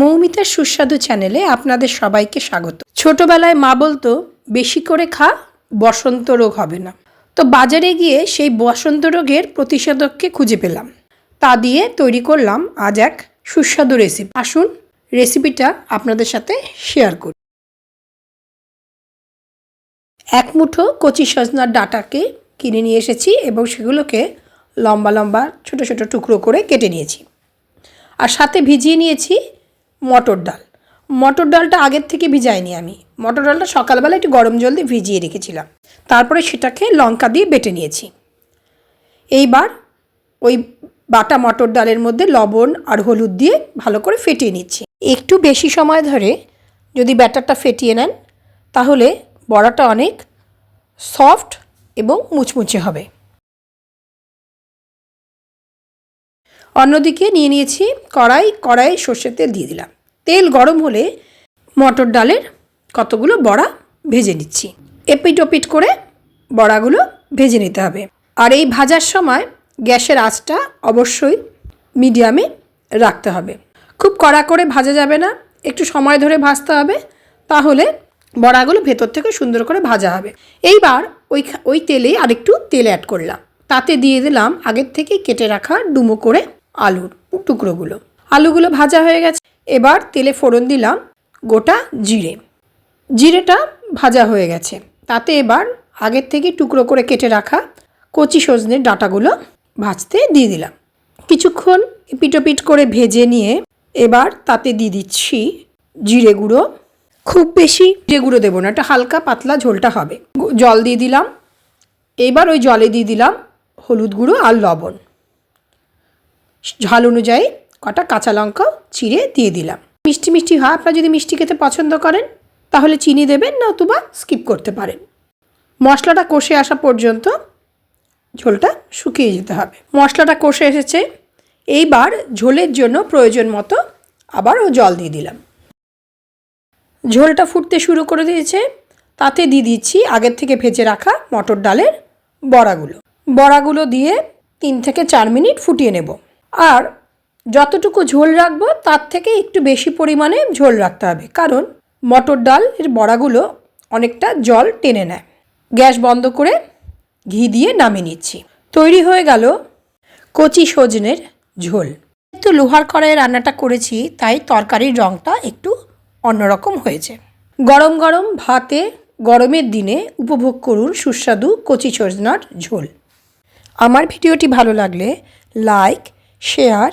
মৌমিতার সুস্বাদু চ্যানেলে আপনাদের সবাইকে স্বাগত। ছোটবেলায় মা বলতো, বেশি করে খা, বসন্ত রোগ হবে না। তো বাজারে গিয়ে সেই বসন্ত রোগের প্রতিষেধককে খুঁজে পেলাম। তা দিয়ে তৈরি করলাম আজ এক সুস্বাদু রেসিপি আসুন রেসিপিটা আপনাদের সাথে শেয়ার করি। এক মুঠো কচি সজনার ডাটাকে কিনে নিয়ে এসেছি এবং সেগুলোকে লম্বা লম্বা ছোট ছোট টুকরো করে কেটে নিয়েছি। আর সাথে ভিজিয়ে নিয়েছি মটর ডাল। মটর ডালটা আগের থেকে ভিজাইনি আমি। মটর ডালটা সকালবেলা একটু গরম জল দিয়ে ভিজিয়ে রেখেছিলাম। তারপরে সেটাকে লঙ্কা দিয়ে বেটে নিয়েছি। এইবার ওই বাটা মটর ডালের মধ্যে লবণ আর হলুদ দিয়ে ভালো করে ফেটিয়ে নিচ্ছি। একটু বেশি সময় ধরে যদি ব্যাটারটা ফেটিয়ে নেন, তাহলে বড়াটা অনেক সফট এবং মুচমুচে হবে। অন্যদিকে নিয়ে নিয়েছি কড়াই। কড়াই সর্ষের তেল দিয়ে দিলাম। তেল গরম হলে মটর ডালের কতগুলো বড়া ভেজে নিচ্ছি। এপিট ওপিট করে বড়াগুলো ভেজে নিতে হবে। আর এই ভাজার সময় গ্যাসের আঁচটা অবশ্যই মিডিয়ামে রাখতে হবে। খুব কড়া করে ভাজা যাবে না, একটু সময় ধরে ভাজতে হবে, তাহলে বড়াগুলো ভেতর থেকে সুন্দর করে ভাজা হবে। এইবার ওই ওই তেলেই আরেকটু তেল অ্যাড করলাম। তাতে দিয়ে দিলাম আগের থেকে কেটে রাখা ডুমো করে আলুর টুকরোগুলো। আলুগুলো ভাজা হয়ে গেছে। এবার তেলে ফোড়ন দিলাম গোটা জিরে। জিরেটা ভাজা হয়ে গেছে। তাতে এবার আগের থেকে টুকরো করে কেটে রাখা কচি সজনের ডাঁটাগুলো ভাজতে দিয়ে দিলাম। কিছুক্ষণ পিটোপিট করে ভেজে নিয়ে এবার তাতে দিয়ে দিচ্ছি জিরে গুঁড়ো। খুব বেশি জিরে গুঁড়ো দেবো না একটা হালকা পাতলা ঝোলটা হবে। জল দিয়ে দিলাম। এবার ওই জলে দিয়ে দিলাম হলুদ গুঁড়ো আর লবণ। ঝাল অনুযায়ী কটা কাঁচা লঙ্কা চিড়ে দিয়ে দিলাম। মিষ্টি মিষ্টি হয়, আপনারা যদি মিষ্টি খেতে পছন্দ করেন, তাহলে চিনি দেবেন না নতুবা স্কিপ করতে পারেন। মশলাটা কষে আসা পর্যন্ত ঝোলটা শুকিয়ে যেতে হবে। মশলাটা কষে এসেছে, এইবার ঝোলের জন্য প্রয়োজন মতো আবারও জল দিয়ে দিলাম। ঝোলটা ফুটতে শুরু করে দিয়েছে, তাতে দিয়ে দিচ্ছি আগের থেকে ভেজে রাখা মটর ডালের বড়াগুলো। বড়াগুলো দিয়ে তিন থেকে চার মিনিট ফুটিয়ে নেব। আর যতটুকু ঝোল রাখব, তার থেকে একটু বেশি পরিমাণে ঝোল রাখতে হবে। কারণ মটর ডাল এর বড়াগুলো অনেকটা জল টেনে নেয়। গ্যাস বন্ধ করে ঘি দিয়ে নামিয়ে নিচ্ছি। তৈরি হয়ে গেল কচি সজনের ঝোল। একটু লোহার কড়াইয়ে রান্নাটা করেছি, তাই তরকারির রঙটা একটু অন্যরকম হয়েছে। গরম গরম ভাতে গরমের দিনে উপভোগ করুন সুস্বাদু কচি সজনার ঝোল। আমার ভিডিওটি ভালো লাগলে লাইক, শেয়ার